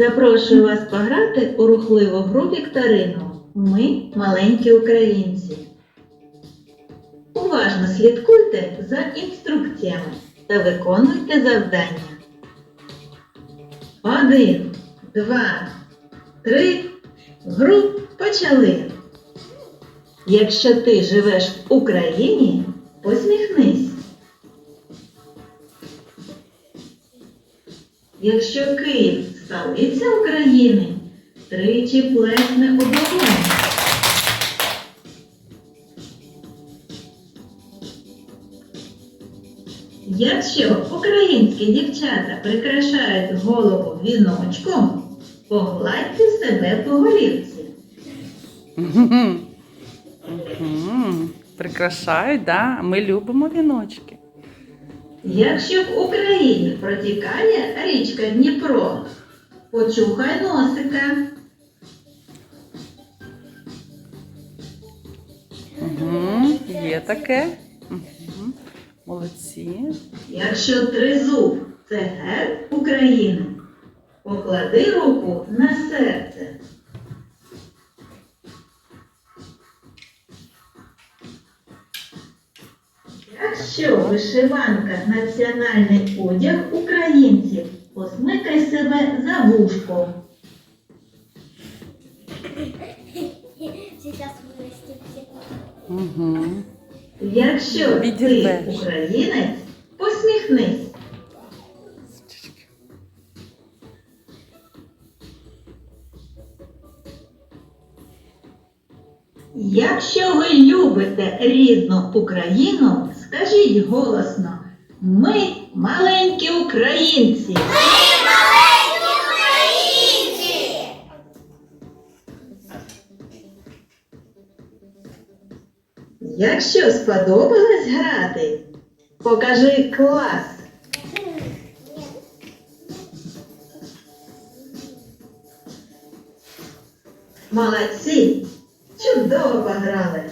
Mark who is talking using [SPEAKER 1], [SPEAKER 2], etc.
[SPEAKER 1] Запрошую вас пограти у рухливу гру вікторину. Ми маленькі українці. Уважно слідкуйте за інструкціями та виконуйте завдання. Один, два, три. Гру почали. Якщо ти живеш в Україні, посміхнись. Якщо Київ столиця України, тричі плесне у долоні. Якщо українські дівчата прикрашають голову віночком, погладьте себе по голівці.
[SPEAKER 2] Прикрашають, да? Ми любимо віночки.
[SPEAKER 1] Якщо в Україні протікає річка Дніпро, почухай носика.
[SPEAKER 2] Угу. Є таке. Угу. Молодці.
[SPEAKER 1] Якщо тризуб це герб України, поклади руку на серце. Якщо вишиванка національний одяг українців, посмикай себе за
[SPEAKER 3] все.
[SPEAKER 2] Угу.
[SPEAKER 1] Якщо ти українець, посміхнись. Якщо ви любите рідну Україну, скажіть голосно, ми маленькі українці. Якщо сподобалось грати, покажи клас. Молодці! Чудово пограли!